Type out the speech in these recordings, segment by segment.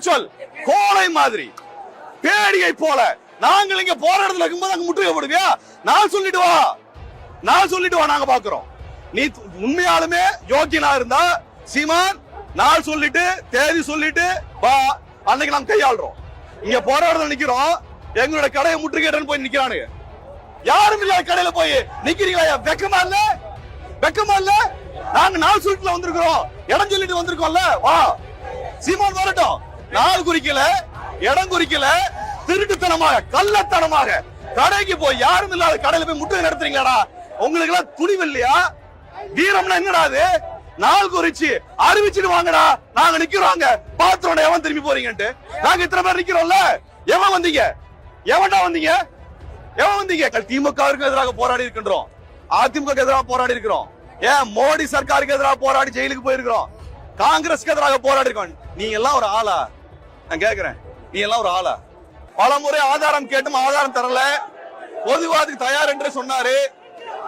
சொல். கோலை மாதிரி. பேடியை போல. நாங்கள் இங்க போற இடத்துல இருக்கும்போது அங்க முற்றுகை போடுவியா? நான் சொல்லிட்டு வா. நான் சொல்லிட்டு வா நாங்க பாக்குறோம். நீ உண்மையாலுமே யோக்கியனா இருந்தா சீமான் நாள் சொல்லிட்டு தேதி சொல்லிட்டு வா. அன்னைக்கு நாம் கையாளுறோம். இங்க போற இடத்துல நிக்கிறோம். எங்களோட கடையை முற்றுகையிடன்னு போய் நிக்கிறானுங்க. யாரும் இல்லாத கடையில போய் நிக்கிறீங்களா? வெக்கமா இல்ல? வெக்கமா இல்ல? நாங்க நாள் சொல்லிட்டு வந்திருக்கிறோம். இடம் சொல்லிட்டு வந்திருக்கோம்ல. வா. சீமான் வரட்டும். நாள் குறிக்கல இடம் குறிக்கல திருட்டுத்தனமாக கள்ளத்தனமாக கடைக்கு போய் யாரும் இல்லாத கடையில போய் முட்டுகை நடத்துறீங்களாடா? உங்களுக்கு எல்லாம் துணிவு இல்லையா? வீரம்னா என்னடா அது? நாள் குறிச்சு அறிவிச்சுட்டு வாங்கடா. நாங்க நிக்கிறோங்க பாத்திரோட எவன் திரும்பி போறீங்கன்ட்டு. நாங்க இத்தனை பேர் நிக்கிறோம்ல. எவன் வந்தீங்க? எவன்டா வந்தீங்க? எவன் வந்தீங்க? திமுகவிற்கு எதிராக போராடி இருக்கின்றோம். அதிமுக எதிராக போராடி இருக்கிறோம். ஏன் மோடி சர்க்காருக்கு எதிராக போராடி ஜெயிலுக்கு போயிருக்கிறோம்? காங்கிரஸ்க்கு எதிராக போராடி இருக்கோம். நீங்க எல்லாம் ஒரு ஆளா? நான் கேட்கிறேன் நீ எல்லாம் ஒரு ஆளா? பல முறை ஆதாரம் கேட்டும் ஆதாரம் தரல. பொது விவாதத்துக்கு தயார் என்று சொன்னாரு.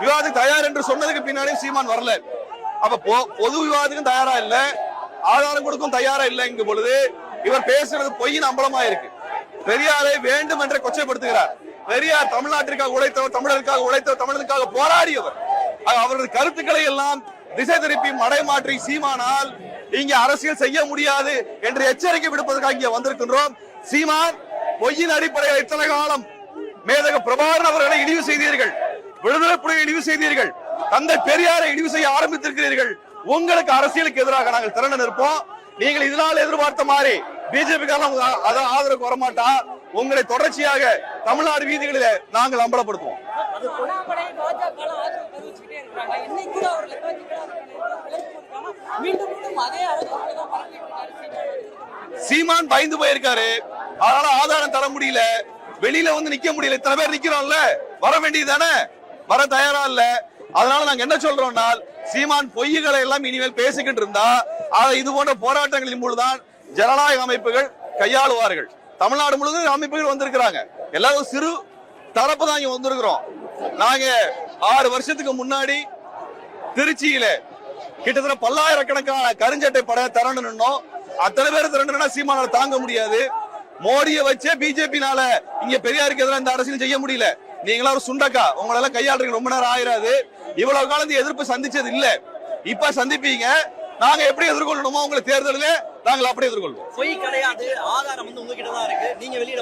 விவாதத்துக்கு தயார் என்று சொன்னதுக்கு பின்னாடி சீமான் வரல. அப்ப பொது விவாதத்துக்கும் தயாரா இல்ல? ஆதாரம் கொடுக்கும் தயாரா இல்லைங்கும் பொழுது இவர் பேசுறது பொய்யின் அம்பலமா இருக்கு பெரியாரை வேண்டும் என்று கொச்சைப்படுத்துகிறார். பெரியார் தமிழ்நாட்டிற்காக உழைத்தவர் தமிழருக்காக உழைத்தவர் தமிழனுக்காக போராடியவர். அவரது கருத்துக்களை எல்லாம் திசை திருப்பி மடைமாற்றி சீமானால் இங்க அரசியல் செய்ய முடியாது என்று எச்சரிக்கை விடுப்பதற்காக இங்கே வந்திருக்கின்றோம். சீமான் பொய்யின் அடிப்படையில் இத்தனை காலம் மேதக பிரபாகரன் அவர்களை இழிவு செய்தீர்கள். விடுதலை புலிகளை இழிவு செய்தீர்கள். தந்தை பெரியாரை இழிவு செய்ய ஆரம்பித்திருக்கிறீர்கள். உங்களுக்கு அரசியலுக்கு எதிராக நாங்கள் திரண்டு நிற்போம். நீங்கள் இதனால் எதிர்பார்த்த மாதிரி பிஜேபி அதான் ஆதரவுக்கு வரமாட்டா. உங்களை தொடர்ச்சியாக தமிழ்நாடு வீதிகளில் நாங்கள் அம்பலப்படுத்துவோம். சீமான் பயந்து போயிருக்காரு. அதனால ஆதாரம் தர முடியல. வெளியில வந்து நிக்க முடியல. இத்தனை பேர் நிக்கிறோம்ல வர வேண்டியதுதானே வர தயாரா இல்ல. அதனால நாங்க என்ன சொல்றோம்னா சீமான் பொய்களை எல்லாம் இனிமேல் பேசிக்கிட்டு இருந்தா அதை இது போன்ற போராட்டங்களின் மூலம்தான் ஜனநாயக அமைப்புகள் கையாளுவார்கள். தமிழ்நாடு முழுவதும் அமைப்புகள் வந்திருக்கிறாங்க. எல்லாரும் சிறு தரப்பு தான் இங்க வந்திருக்கிறோம். நாங்க ஆறு வருஷத்துக்கு முன்னாடி திருச்சியில கிட்டத்தட்ட பல்லாயிரக்கணக்கான கருஞ்சட்டை படை திரண்டு நின்னோம். அத்தனை பேர் திரண்டுனா சீமானால தாங்க முடியாது. மோடியை வச்சே பிஜேபினால இங்க பெரியாருக்கு எதிராக இந்த அரசியல் செய்ய முடியல. நீங்களா ஒரு சுண்டக்கா. உங்களெல்லாம் கையாளுறீங்க ரொம்ப நேரம் ஆயிராது. இவ்வளவு காலம் இந்த எதிர்ப்பு சந்திச்சது இல்ல. இப்ப சந்திப்பீங்க. நாங்க எப்படி எதிர்கொள்ளணுமோ உங்களை தேர்தலில் நாங்கள் அப்படி எதிர்கொள்வோம். பொய் கிடையாது. ஆதாரம் வந்து உங்ககிட்ட தான் இருக்கு. நீங்க வெளியிட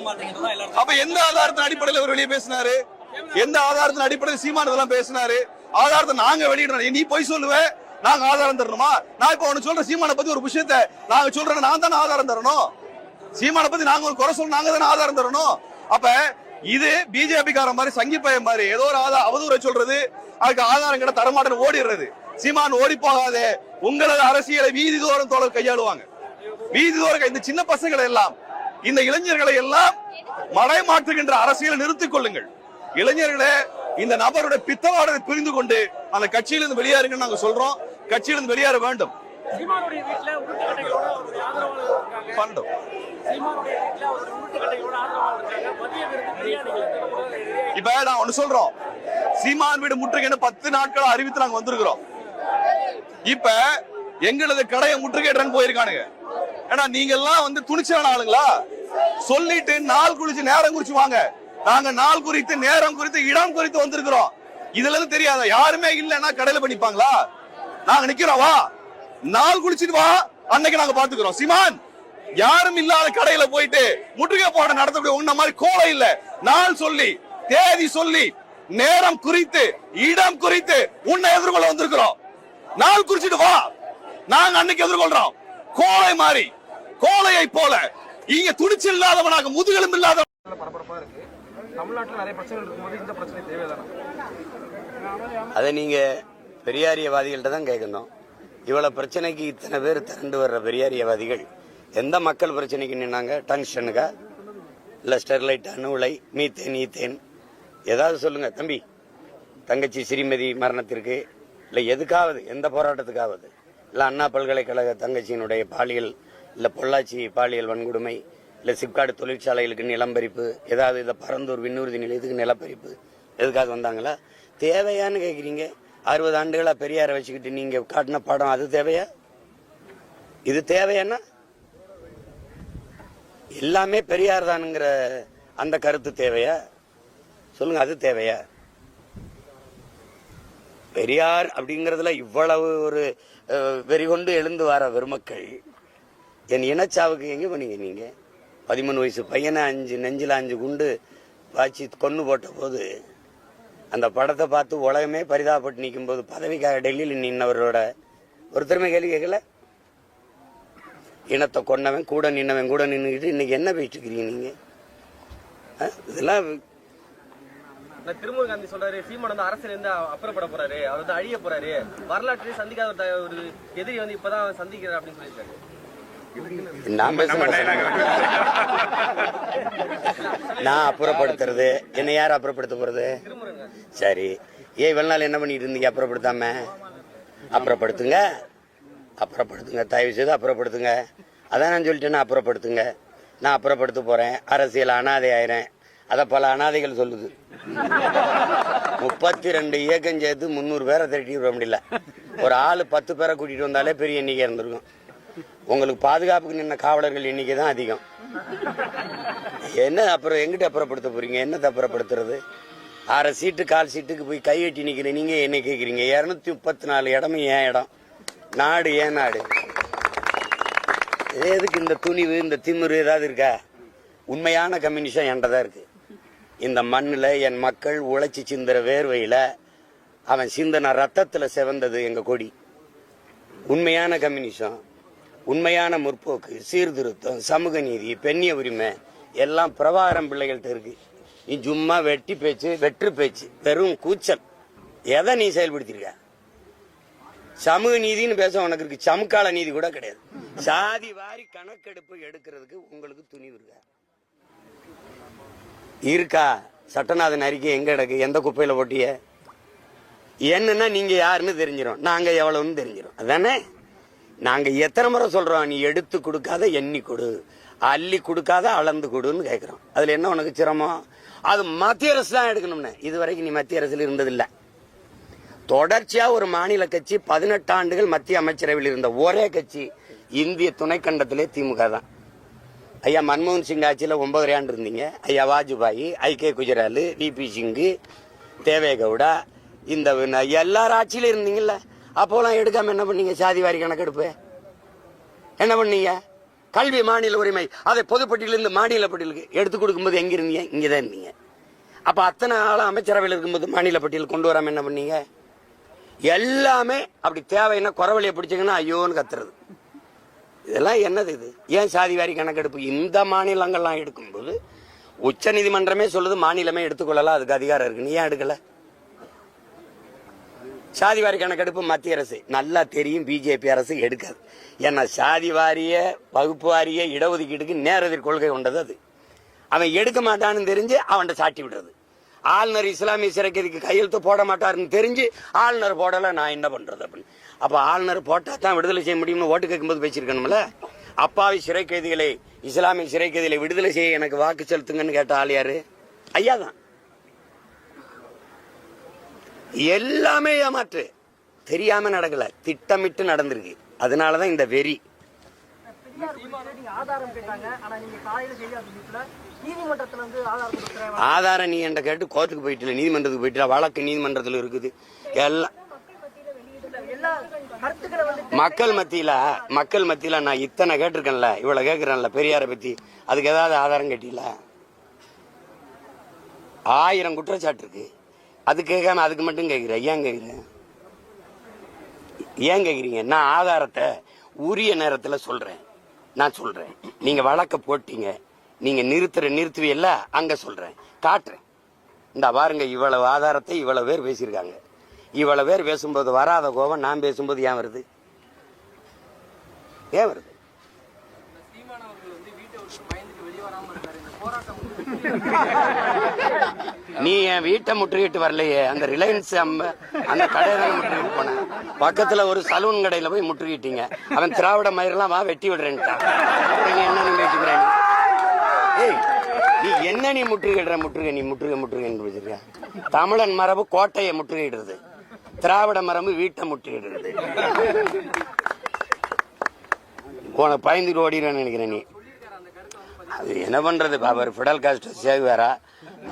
எல்லாரும் அப்ப எந்த ஆதாரத்தின் அடிப்படையில் அவர் வெளியே பேசினாரு? எந்த ஆதாரத்தின் அடிப்படையில் சீமான் இதெல்லாம் பேசினாரு? ஆதாரத்தை நாங்க வெளியிடணும். நீ போய் சொல்லுவ. நாங்க ஆதாரம் தரணுமா? நான் இப்ப உனக்கு சொல்ற சீமானை பத்தி ஒரு விஷயத்த நாங்க சொல்றேன் நான் தானே ஆதாரம் தரணும்? சீமானை பத்தி நாங்க ஒரு குறை சொல்ல நாங்க தானே ஆதாரம் தரணும்? அப்ப இது பிஜேபி கார மாதிரி சங்கி பையன் மாதிரி ஏதோ ஒரு ஆதார அவதூறை சொல்றது அதுக்கு ஆதாரம் கிட்ட தரமாட்டேன்னு ஓடிடுறது. சீமான் ஓடி போகாதே. உங்களது அரசியலை வீதி தோறும் தோழர் கையாளுவாங்க. வீதி தோறும் இந்த சின்ன பசங்களை எல்லாம் இந்த இளைஞர்களை எல்லாம் மடைமாற்றுகின்ற அரசியலை நிறுத்திக் கொள்ளுங்கள். இளைஞர்களே இந்த நபருடைய பித்தவாடரை புரிந்து கொண்டு அந்த கட்சியிலிருந்து வெளியாருங்கன்னு நாங்க சொல்றோம். கட்சியிலிருந்து வெளியேற வேண்டும். பிரியாணிகள் இப்ப நான் ஒண்ணு சொல்றோம். சீமான் வீடு முற்றுகைன்னு பத்து நாட்கள் அறிவித்து நாங்க வந்திருக்கிறோம். இப்ப எங்களது கடையை முற்றுகையிடறன்னு போயிருக்கானுங்க. ஏன்னா நீங்க எல்லாம் வந்து துணிச்சலான ஆளுங்களா? சொல்லிட்டு நாள் குறிச்சு நேரம் குறிச்சு வாங்க. நாங்க நாள் குறித்து நேரம் குறித்து இடம் குறித்து வந்திருக்கிறோம். இதுல இருந்து தெரியாத? யாருமே இல்லைன்னா கடையில பண்ணிப்பாங்களா நாங்க நிக்கிறோம் வா. நாள் குளிச்சுட்டு வா. அன்னைக்கு நாங்க பாத்துக்கிறோம். சிமான் யாரும் இல்லாத கடையில போயிட்டு முற்றுகை போட நடத்தக்கூடிய உன்ன மாதிரி கோலை இல்ல. நாள் சொல்லி தேதி சொல்லி நேரம் குறித்து இடம் குறித்து உன்னை எதிர்கொள்ள வந்திருக்கிறோம். நாள் குறிச்சிட்டு வா. நாங்க அன்னைக்கு எதிர்கொள்றோம். கோலை மாதிரி கோலையை போல. இங்க துணிச்சல் இல்லாதவனாக முதுகெலும்பு இல்லாத பரபரப்பா இருக்கு. தமிழ்நாட்டுல நிறைய பிரச்சனைகள் இருக்கும்போது இந்த பிரச்சனை தேவைதானா? அதை நீங்கள் பெரியாரியவாதிகள்கிட்ட தான் கேட்கணும். இவ்வளோ பிரச்சனைக்கு இத்தனை பேர் திரண்டு வர்ற பெரியாரியவாதிகள் எந்த மக்கள் பிரச்சனைக்கு நின்னாங்க? டங்ஸ்டனுக்கா இல்லை ஸ்டெர்லைட் அணு உலை மீத்தேன் ஈத்தேன்? ஏதாவது சொல்லுங்கள் தம்பி. தங்கச்சி ஸ்ரீமதி மரணத்திற்கு இல்லை எதுக்காவது எந்த போராட்டத்துக்காவது? இல்லை அண்ணா பல்கலைக்கழக தங்கச்சியினுடைய பாலியல் இல்லை பொள்ளாச்சி பாலியல் வன்கொடுமை இல்லை சிப்காடு தொழிற்சாலைகளுக்கு நிலம்பரிப்பு ஏதாவது இந்த பரந்தூர் விண்ணூர்தி நிலையத்துக்கு நிலப்பரிப்பு எதுக்காக வந்தாங்களா? தேவையான்னு கேட்குறீங்க அறுபது ஆண்டுகளா பெரியாரை வச்சுக்கிட்டு நீங்க காட்டின படம் அது தேவையா? இது தேவையானா எல்லாமே பெரியார் தானுங்கிற அந்த கருத்து தேவையா? சொல்லுங்க அது தேவையா? பெரியார் அப்படிங்கறதுல இவ்வளவு ஒரு வெறி வெறிகொண்டு எழுந்து வர வெறுமக்கள். என் இனச்சாவுக்கு எங்க பண்ணீங்க நீங்க? பதிமூணு வயசு பையனை அஞ்சு நெஞ்சில அஞ்சு குண்டு பாய்ச்சி கொன்று போட்ட போது அந்த படத்தை பார்த்து உலகமே பரிதாபப்பட்டு நிற்கும் போது பதவிக்காக டெல்லியில் நின்னவரோட ஒருத்தருமே கேள்வி கேட்கல? இனத்தை கொண்டவன் கூட நின்னவன் கூட நின்றுக்கிட்டு இன்னைக்கு என்ன பேசிட்டு இருக்கிறீங்க நீங்க? இதெல்லாம் நான் காந்தி சொல்றாரு சீமான் வந்து அரசியல் இருந்து அப்புறப்பட போறாரு அவர் வந்து அழிய போறாரு. வரலாற்றை சந்திக்காத ஒரு ஒரு எதிரி வந்து இப்பதான் சந்திக்கிறார் அப்படின்னு சொல்லியிருக்காரு. நான் நான் அப்புறப்படுத்துறது. என்ன யார் அப்புறப்படுத்த போறது? சரி. ஏன் இவ்வளவு நாள் என்ன பண்ணிட்டு இருந்தீங்க? அப்புறப்படுத்தாம? அப்புறப்படுத்துங்க. அப்புறப்படுத்துங்க. தயவு செய்து அப்புறப்படுத்துங்க. அதான் நான் சொல்லிட்டேன்னா அப்புறப்படுத்துங்க. நான் அப்புறப்படுத்த போறேன். அரசியல் அனாதை ஆயிரேன் அதை பல அனாதைகள் சொல்லுது. முப்பத்தி ரெண்டு இயக்கம் சேர்த்து முந்நூறு பேரை திரட்டி விட முடியல. ஒரு ஆளு பத்து பேரை கூட்டிட்டு வந்தாலே பெரிய எண்ணிக்கை இருந்திருக்கும். உங்களுக்கு பாதுகாப்புக்கு நின்ன காவலர்கள் எண்ணிக்கை தான் அதிகம். என்ன அப்புறம் எங்கிட்ட அப்புறப்படுத்த போறீங்க? என்ன அப்புறப்படுத்துறது? அரை சீட்டு கால் சீட்டுக்கு போய் கை கட்டி நிற்கிறேன் நீங்க என்ன கேட்குறீங்க இரநூத்தி முப்பத்தி நாலு இடமும் ஏன் இடம்? நாடு ஏன் நாடு? எதுக்கு இந்த துணிவு இந்த திமிரு ஏதாவது இருக்கா? உண்மையான கம்யூனிஷம் என்கிட்ட தான் இருக்கு. இந்த மண்ணில் என் மக்கள் உழைச்சி சிந்துற வேர்வையில் அவன் சிந்தன ரத்தத்தில் செவந்தது எங்கள் கொடி. உண்மையான கம்யூனிசம். உண்மையான முற்போக்கு சீர்திருத்தம் சமூக நீதி பெண்ணிய உரிமை எல்லாம் பிரபாகரம் பிள்ளைகள்ட்ட இருக்கு. நீ சும்மா வெட்டி பேச்சு வெற்று பேச்சு வெறும் கூச்சல். எதை நீ செயல்படுத்திருக்க? சமூக நீதின்னு பேச உனக்கு இருக்கு. சமுக்கால நீதி கூட கிடையாது. சாதி வாரி கணக்கெடுப்பு எடுக்கிறதுக்கு உங்களுக்கு துணிவு இருக்கா? இருக்கா? சட்டநாதன் அறிக்கை எங்க கிடக்கு? எந்த குப்பையில போட்டிய என்னன்னா நீங்க யாருன்னு தெரிஞ்சிடும் நாங்க எவ்வளவுன்னு தெரிஞ்சிடும் அதானே? நாங்க எத்தனை முறை சொல்றோம் நீ எடுத்து கொடுக்காத எண்ணி கொடு. அள்ளி கொடுக்காத அளந்து கொடுன்னு கேட்குறோம் அதுல என்ன உனக்கு சிரமம்? அது மத்திய அரசு தான் எடுக்கணும்னு. இது வரைக்கும் நீ மத்திய அரசுல இருந்ததில்லை. தொடர்ச்சியா ஒரு மாநில கட்சி பதினெட்டு ஆண்டுகள் மத்திய அமைச்சரவையில் இருந்த ஒரே கட்சி இந்திய துணைக்கண்டத்திலே திமுக தான். ஐயா மன்மோகன் சிங் ஆட்சியில் ஒன்பதரை ஆண்டு இருந்தீங்க. ஐயா Vajpayee I K Gujral VP Singh Deve Gowda இந்த எல்லார் ஆட்சியிலும் இருந்தீங்கல்ல? அப்போலாம் எடுக்காம என்ன பண்ணீங்க? சாதி வாரி கணக்கெடுப்பு என்ன பண்ணீங்க? கல்வி மாநில உரிமை. அதை பொதுப்பட்டியிலிருந்து மாநில பட்டியலுக்கு எடுத்து கொடுக்கும்போது எங்க இருந்தீங்க? இங்கே தான் இருந்தீங்க. அப்ப அத்தனை ஆளும் அமைச்சரவையில் இருக்கும்போது மாநில பட்டியல் கொண்டு வராம என்ன பண்ணீங்க? எல்லாமே அப்படி தேவைன்னா குறவழியை பிடிச்சிங்கன்னா ஐயோன்னு கத்துறது. இதெல்லாம் என்னது இது? ஏன் சாதி வாரி கணக்கெடுப்பு இந்த மாநிலங்கள்லாம் எடுக்கும்போது உச்ச நீதிமன்றமே சொல்லுது மாநிலமே எடுத்துக்கொள்ளலாம். அதுக்கு அதிகாரம் இருக்குன்னு நீ ஏன் எடுக்கல? சாதி வாரி கணக்கெடுப்பு மத்திய அரசு. நல்லா தெரியும் பிஜேபி அரசு எடுக்காது. ஏன்னா சாதி வாரிய வகுப்பு வாரிய இடஒதுக்கீடுக்கு நேரதிர் கொள்கை கொண்டது அது. அவன் எடுக்க மாட்டான்னு தெரிஞ்சு அவன்கிட்ட சாட்டி விடுறது. ஆளுநர் இஸ்லாமிய சிறைக்கைதிக்கு கையெழுத்து போட மாட்டாருன்னு தெரிஞ்சு ஆளுநர் போடலை நான் என்ன பண்ணுறது அப்படின்னு. அப்போ ஆளுநர் போட்டால் தான் விடுதலை செய்ய முடியும்னு ஓட்டு கேட்கும்போது பேசியிருக்கணும்ல? அப்பாவி சிறை கைதிகளை இஸ்லாமிய சிறை கைதிகளை விடுதலை செய்ய எனக்கு வாக்கு செலுத்துங்கன்னு கேட்ட ஆள் யாரு? ஐயா தான் எல்லாமே ஏமாற்று. தெரியாம நடக்கல. திட்டமிட்டு நடந்திருக்கு. அதனாலதான் இந்த வெறி. ஆதாரம் நீ என்ற கேட்டு கோர்ட்டுக்கு போயிட்டு நீதிமன்றத்துக்கு போயிட்டு வழக்கு நீதிமன்றத்தில் இருக்குது. எல்லாம் மக்கள் மத்தியில மக்கள் மத்தியில நான் இத்தனை கேட்டிருக்கேன்ல இவ்வளவு கேட்கிறேன்ல பெரியாரை பத்தி. அதுக்கு ஏதாவது ஆதாரம் கேட்டீல ஆயிரம் குற்றச்சாட்டு இருக்கு. அது கேட்காம அதுக்கு மட்டும் கேட்குறேன். ஏன் கேட்குறேன்? ஏன் கேட்குறீங்க? நான் ஆதாரத்தை உரிய நேரத்தில் சொல்கிறேன் நான் சொல்கிறேன் நீங்கள் வழக்க போட்டீங்க. நீங்கள் நிறுத்துற நிறுத்துவியல்ல அங்கே சொல்கிறேன் காட்டுறேன். இந்த பாருங்க இவ்வளவு ஆதாரத்தை இவ்வளவு பேர் பேசியிருக்காங்க. இவ்வளவு பேர் பேசும்போது வராத கோபம் நான் பேசும்போது ஏன் வருது? ஏன் வருது? நீ என் வீட்டை முற்றுகிட்டு வரலையே. அந்த ரிலையன்ஸ் அம்ம அந்த கடையில முற்றுகிட்டு போன. பக்கத்துல ஒரு சலூன் கடையில போய் முற்றுகிட்டீங்க அவன் திராவிட மயிரெல்லாம் வா வெட்டி விடுறேன்ட்டான். என்ன நீ வச்சுக்கிறேன் ஏய் நீ என்ன நீ முற்றுகிடுற முற்றுகை நீ முற்றுகை முற்றுகைன்னு வச்சிருக்க தமிழன் மரபு கோட்டையை முற்றுகையிடுறது. திராவிட மரபு வீட்டை முற்றுகிடுறது உனக்கு பயந்துட்டு ஓடிடுறேன்னு நினைக்கிறேன் நீ. அது என்ன பண்றது? அவர் ஃபிடல் காஸ்ட் சேகுவாரா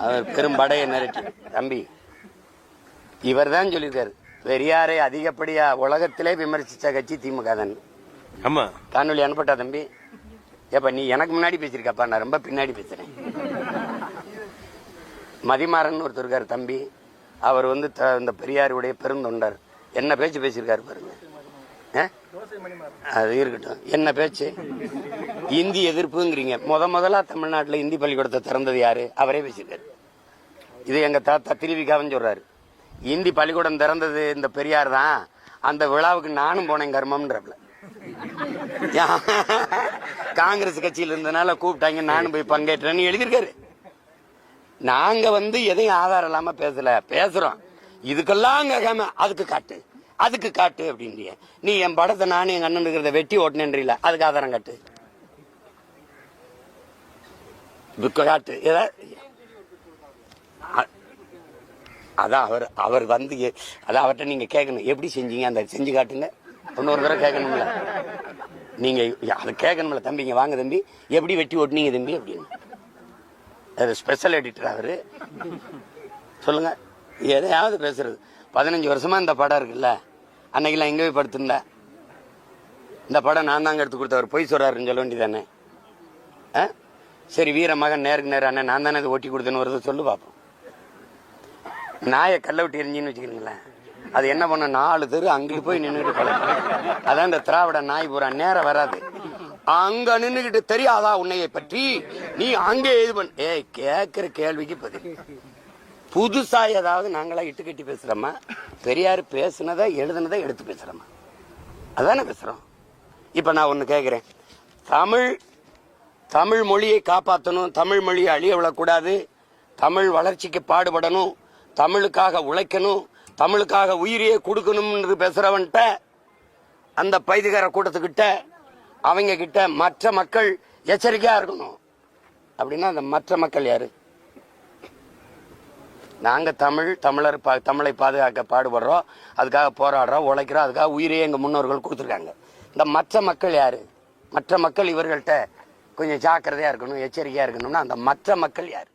அவர் பெரும் படையை நிரட்டி தம்பி இவர் தான் சொல்லியிருக்காரு. பெரியாரை அதிகப்படியா உலகத்திலே விமர்சித்த கட்சி திமுக தான். ஆமா. காணொலி அனுப்பட்டா தம்பி? ஏப்பா நீ எனக்கு முன்னாடி பேசியிருக்கப்பா நான் ரொம்ப பின்னாடி பேசுறேன். மதிமாறன் ஒருத்தர் இருக்காரு தம்பி. அவர் வந்து இந்த பெரியாருடைய பெருந்தொண்டர். என்ன பேச்சு பேசியிருக்காரு பாருங்க? அது இருக்கட்டும். என்ன பேச்சு? இந்தி எதிர்ப்புங்கிறீங்க. முத முதலா தமிழ்நாட்டில் இந்தி பள்ளிக்கூடத்தை திறந்தது யாரு? அவரே பேசியிருக்காரு. இது எங்க தாத்தா திருவிக்காவன் சொல்றாரு. இந்தி பள்ளிக்கூடம் திறந்தது இந்த பெரியார் தான். அந்த விழாவுக்கு நானும் போனேன் கர்மம்ன்றப்பல. காங்கிரஸ் கட்சியில் இருந்தனால கூப்பிட்டாங்க நானும் போய் பங்கேற்றேன்னு எழுதியிருக்காரு. நாங்க வந்து எதையும் ஆதாரம் இல்லாம பேசல. பேசுறோம். இதுக்கெல்லாம் கேட்காம அதுக்கு காட்டு. அதுக்கு காட்டு அப்படின்றிய. நீ என் படத்தை நானும் எங்க அண்ணன் இருக்கிறத வெட்டி ஓட்டினேன்றீல அதுக்கு ஆதாரம் காட்டு. காட்டு. அதான் அவர் அவர் வந்து அதான் அவர்கிட்ட நீங்க கேட்கணும். எப்படி செஞ்சீங்க? அந்த செஞ்சு காட்டுங்க. இன்னொரு தடவை கேட்கணும்ல. நீங்க அதை கேட்கணும்ல தம்பிங்க வாங்க தம்பி. எப்படி வெட்டி ஓட்டுனீங்க தம்பி அப்படின்னு. அது ஸ்பெஷல் எடிட்டர் அவரு. சொல்லுங்க. எதையாவது பேசுறது. பதினஞ்சு வருஷமா இந்த படம் இருக்குல்ல? அன்னைக்கெல்லாம் எங்கே போய் படுத்திருந்தேன். இந்த படம் நான் தாங்க எடுத்து கொடுத்தவர் பொய் சொல்கிறாருன்னு சொல்ல வேண்டியதானே? ஆ? சரி வீர மகன் நேருக்கு நேரம் அண்ணன் நான் தானே இதை ஓட்டி கொடுத்தேன்னு ஒரு சொல்லு பார்ப்போம் நாயை கல்ல விட்டு எரிஞ்சின்னு வச்சுக்கிறீங்களேன் அது என்ன பண்ண நாலு தெரு அங்கிட்டு போய் நின்றுட்டு பழக்கம். அதான் இந்த திராவிட நாய் பூரா நேரம் வராது. அங்க நின்றுகிட்டு தெரியாதா உன்னையை பற்றி? நீ அங்கே இது பண்ண ஏய் கேட்கிற கேள்விக்கு பதில். புதுசா ஏதாவது நாங்களா இட்டு கட்டி பேசுறோமா? பெரியார் பேசுனதை எழுதுனதை எடுத்து பேசுறோமா? அதானே பேசுறோம். இப்ப நான் ஒன்று கேட்குறேன் தமிழ் தமிழ் மொழியை காப்பாற்றணும் தமிழ் மொழியை அழிய விடக்கூடாது தமிழ் வளர்ச்சிக்கு பாடுபடணும் தமிழுக்காக உழைக்கணும் தமிழுக்காக உயிரையே கொடுக்கணும்னு பேசுறவன்ட்ட அந்த பைதிகார கூட்டத்துக்கிட்ட அவங்க கிட்ட மற்ற மக்கள் எச்சரிக்கையா இருக்கணும். அப்படின்னா அந்த மற்ற மக்கள் யாரு? நாங்கள் தமிழ் தமிழர் பா- தமிழை பாதுகாக்க பாடுபடுறோம். அதுக்காக போராடுறோம் உழைக்கிறோம். அதுக்காக உயிரையே எங்கள் முன்னோர்கள் கொடுத்துருக்காங்க. இந்த மற்ற மக்கள் யார்? மற்ற மக்கள் இவர்கள்ட்ட கொஞ்சம் ஜாக்கிரதையாக இருக்கணும் எச்சரிக்கையாக இருக்கணும்னா அந்த மற்ற மக்கள் யார்?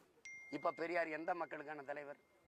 இப்போ பெரியார் எந்த மக்களுக்கான தலைவர்?